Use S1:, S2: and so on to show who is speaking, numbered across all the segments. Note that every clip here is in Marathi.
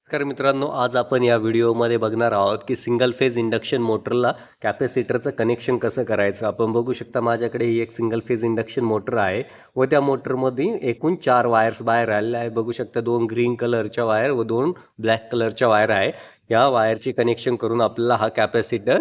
S1: नमस्कार मित्रांनो आज आपण या व्हिडिओमध्ये बघणार आहोत की सिंगल फेज इंडक्शन मोटरला कॅपॅसिटरचं कनेक्शन कसं करायचं. आपण बघू शकता माझ्याकडे ही एक सिंगल फेज इंडक्शन मोटर आहे व त्या मोटरमध्ये एकूण चार वायर्स बाहेर आलेल्या आहे बघू शकता दोन ग्रीन कलरच्या वायर व दोन ब्लॅक कलरच्या वायर आहे. या वायरचे कनेक्शन करून आपल्याला हा कॅपॅसिटर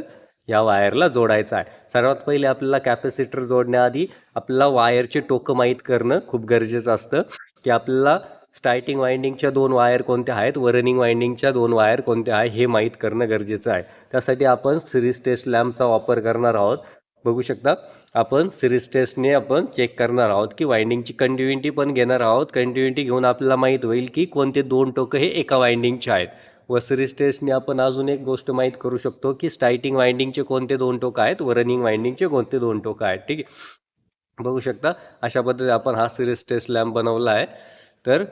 S1: या वायरला जोडायचा आहे. सर्वात पहिले आपल्याला कॅपॅसिटर जोडण्याआधी आपल्याला वायरचे टोकं माहीत करणं खूप गरजेचं असतं की आपल्याला स्टार्टिंग वाइंडिंगच्या दोन वायर कोणत्या आहेत? व रनिंग वाइंडिंगच्या दोन वायर कोणत्या आहे हे माहीत करणं गरजेचं आहे. त्यासाठी आपण सिरीज टेस्ट लॅम्पचा वापर करणार आहोत. बघू शकता आपण सिरीज टेस्टने आपण चेक करणार आहोत की वाइंडिंगची कंटिन्युटी पण घेणार आहोत. कंटिन्युटी घेऊन आपल्याला माहीत होईल की कोणते दोन टोकं हे एका वाइंडिंगचे आहेत. व सिरीज टेस्टने आपण अजून एक गोष्ट माहीत करू शकतो की स्टार्टिंग वाइंडिंगचे कोणते दोन टोकं आहेत? व रनिंग वाइंडिंगचे कोणते दोन टोकं आहेत? ठीक आहे. बघू शकता अशा पद्धतीने आपण हा सिरीज टेस्ट लॅम्प बनवला आहे. तर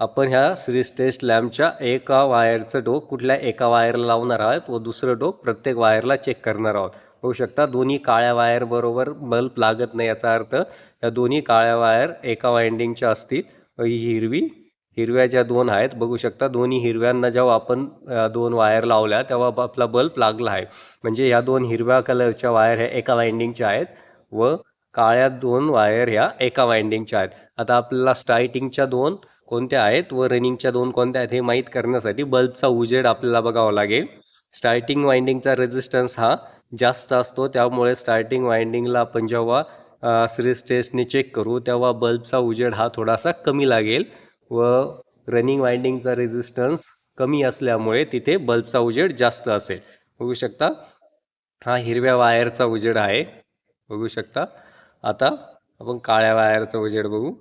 S1: आपण ह्या सिरीज टेस्ट लॅम्पच्या एका वायरचं डोक कुठल्या एका वायरला लावणार आहोत व दुसरं डोक प्रत्येक वायरला चेक करणार आहोत. बघू शकता दोन्ही काळ्या वायरबरोबर बल्ब लागत नाही याचा अर्थ या दोन्ही काळ्या वायर एका वाइंडिंगच्या असतील. ही हिरवी हिरव्या ज्या दोन आहेत बघू शकता दोन्ही हिरव्यांना जेव्हा आपण दोन वायर लावल्या तेव्हा आपला बल्ब लागला आहे. म्हणजे या दोन हिरव्या कलरच्या वायर ह्या एका वाइंडिंगच्या आहेत व काळ्या दोन वायर ह्या एका वाइंडिंगच्या आहेत. आता आपल्याला स्टार्टिंगच्या दोन कोणत्या आहेत व रनिंगच्या दोन कोणत्या आहेत हे माहीत करण्यासाठी बल्बचा उजेड आपल्याला बघावा लागेल. स्टार्टिंग वाइंडिंगचा रेझिस्टन्स हा जास्त असतो त्यामुळे स्टार्टिंग वाइंडिंगला आपण जेव्हा सिरीज टेस्टने चेक करू तेव्हा बल्बचा उजेड हा थोडासा कमी लागेल व रनिंग वाइंडिंगचा रेझिस्टन्स कमी असल्यामुळे तिथे बल्बचा उजेड जास्त असेल. बघू शकता? हा हिरव्या वायरचा उजेड आहे. बघू शकता? आता आपण काळ्या वायरचा उजेड बघू.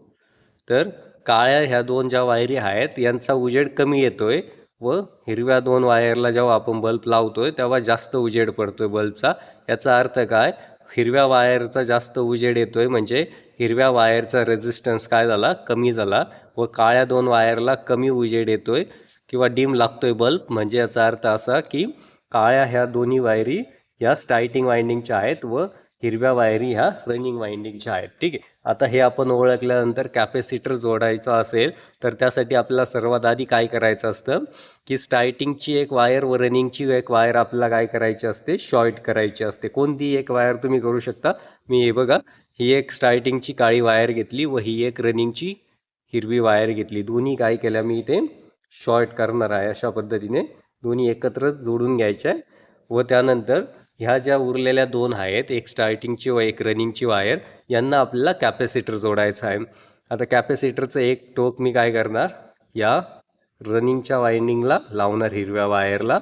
S1: तर काळ्या ह्या दोन ज्या वायरी आहेत यांचा उजेड कमी येतोय व हिरव्या दोन वायरला जेव्हा आपण बल्ब लावतोय तेव्हा जास्त उजेड पडतोय बल्बचा. याचा अर्थ काय? हिरव्या वायरचा जास्त उजेड येतोय म्हणजे हिरव्या वायरचा रेझिस्टन्स काय झाला? कमी झाला व काळ्या दोन वायरला कमी उजेड येतोय किंवा डीम लागतोय बल्ब. म्हणजे याचा अर्थ असा की काळ्या ह्या दोन्ही वायरी या स्टायटिंग वाइंडिंगच्या आहेत व हिरव्या वायरी ह्या रनिंग वाइंडिंगच्या आहेत ठीक आहे? आता हे आपण ओळखल्यानंतर कॅपॅसिटर जोडायचं असेल तर त्यासाठी आपल्याला सर्वात आधी काय करायचं असतं? की स्टार्टिंगची एक वायर व रनिंगची एक वायर आपल्याला काय करायची असते? शॉर्ट करायची असते. कोणती एक वायर तुम्ही करू शकता? मी हे बघा ही एक स्टार्टिंगची काळी वायर घेतली व ही एक रनिंगची हिरवी वायर घेतली. दोन्ही काय केल्या मी इथे? शॉर्ट करणार आहे अशा पद्धतीने. दोन्ही एकत्र जोडून घ्यायच्या आहे व त्यानंतर ह्या ज्या उरलेल्या दोन आहेत एक स्टार्टिंगची व एक रनिंगची वायर यांना आपल्याला कॅपॅसिटर जोडायचं आहे. आता कॅपॅसिटरचं एक टोक मी काय करणार? या रनिंगच्या वायंडिंगला लावणार हिरव्या वायरला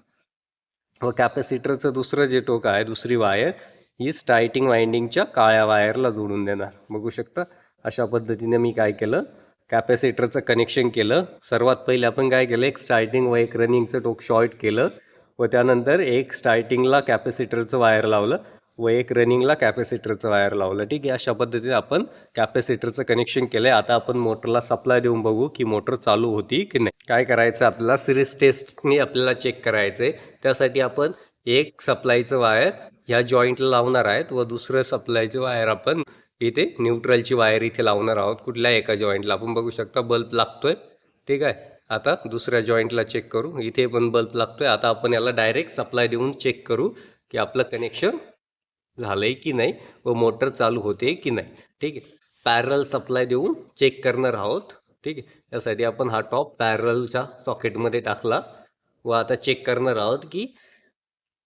S1: व कॅपॅसिटरचं दुसरं जे टोक आहे दुसरी वायर ही स्टार्टिंग वाइंडिंगच्या काळ्या वायरला जोडून देणार. बघू शकता? अशा पद्धतीने मी काय केलं? कॅपॅसिटरचं कनेक्शन केलं. सर्वात पहिले आपण काय केलं? एक स्टार्टिंग व एक रनिंगचं टोक शॉर्ट केलं. व त्यानंतर एक स्टार्टिंगला कॅपॅसिटरचं वायर लावलं व एक रनिंगला कॅपॅसिटरचं वायर लावलं. ठीक आहे अशा पद्धतीने आपण कॅपॅसिटरचं कनेक्शन केलं आहे आता आपण मोटरला सप्लाय देऊन बघू की मोटर चालू होती की नाही. काय करायचं? आपल्याला सिरीज टेस्टने आपल्याला चेक करायचं आहे त्यासाठी आपण एक सप्लायचं वायर ह्या जॉईंटला लावणार आहेत व दुसरं सप्लायचं वायर आपण इथे न्यूट्रलची वायर इथे लावणार आहोत. कुठल्या एका जॉईंटला आपण बघू शकता बल्ब लागतोय. ठीक आहे. आता दुसऱ्या जॉईंटला चेक करू. इथे पण बल्ब लागतोय. आता आपण याला डायरेक्ट सप्लाय देऊन चेक करू की आपलं कनेक्शन झालंय की नाही व मोटर चालू होते की नाही. ठीक आहे? पॅरल सप्लाय देऊन चेक करणार आहोत. ठीक आहे? यासाठी आपण हा टॉप पॅरलच्या सॉकेटमध्ये टाकला व आता चेक करणार आहोत की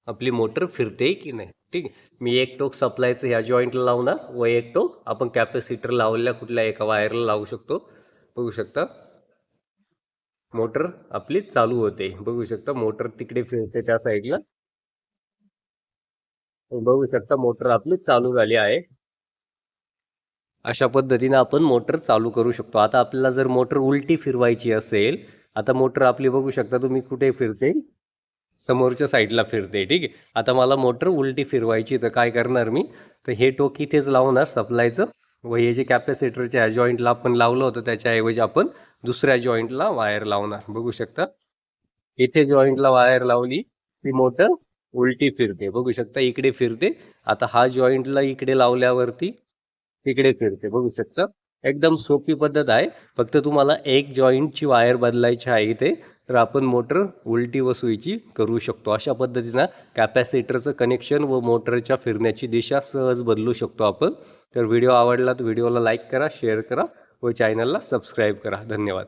S1: आपली मोटर फिरते की नाही. ठीक आहे? मी एक टोक सप्लायचं ह्या जॉईंटला लावणार व एक टोक आपण कॅपॅसिटर लावलेल्या कुठल्या एका वायरला लावू शकतो. बघू शकता. मोटर आपली चालू होते. बघू शकता मोटर तिकडे फिरते त्या साईडला. बघू शकता मोटर आपली चालू झाली आहे. अशा पद्धतीने आपण मोटर चालू करू शकतो. आता आपल्याला जर मोटर उलटी फिरवायची असेल आता मोटर आपली बघू शकता तुम्ही कुठे फिरते? समोरच्या साईडला फिरते ठीक आहे? आता मला मोटर उलटी फिरवायची तर काय करणार मी? तर हे टोक इथेच लावणार सप्लायचं. व हे जे कॅपॅसिटरच्या जॉईंटला आपण लावलं होतं त्याच्याऐवजी आपण दुसऱ्या जॉईंटला वायर लावणार. बघू शकता? इथे जॉईंटला वायर लावली ती मोटर उलटी फिरते. बघू शकता इकडे फिरते. आता हा जॉईंटला इकडे लावल्यावरती तिकडे फिरते. बघू शकता? एकदम सोपी पद्धत आहे. फक्त तुम्हाला एक जॉईंटची वायर बदलायची आहे इथे तर आपण मोटर उलटी व सुईची करू शकतो. अशा पद्धतीनं कॅपॅसिटरचं कनेक्शन व मोटरच्या फिरण्याची दिशा सहज बदलू शकतो आपण. तर व्हिडिओ आवडला तर व्हिडिओला लाईक करा शेअर करा. व चॅनलला सबस्क्राईब करा. धन्यवाद.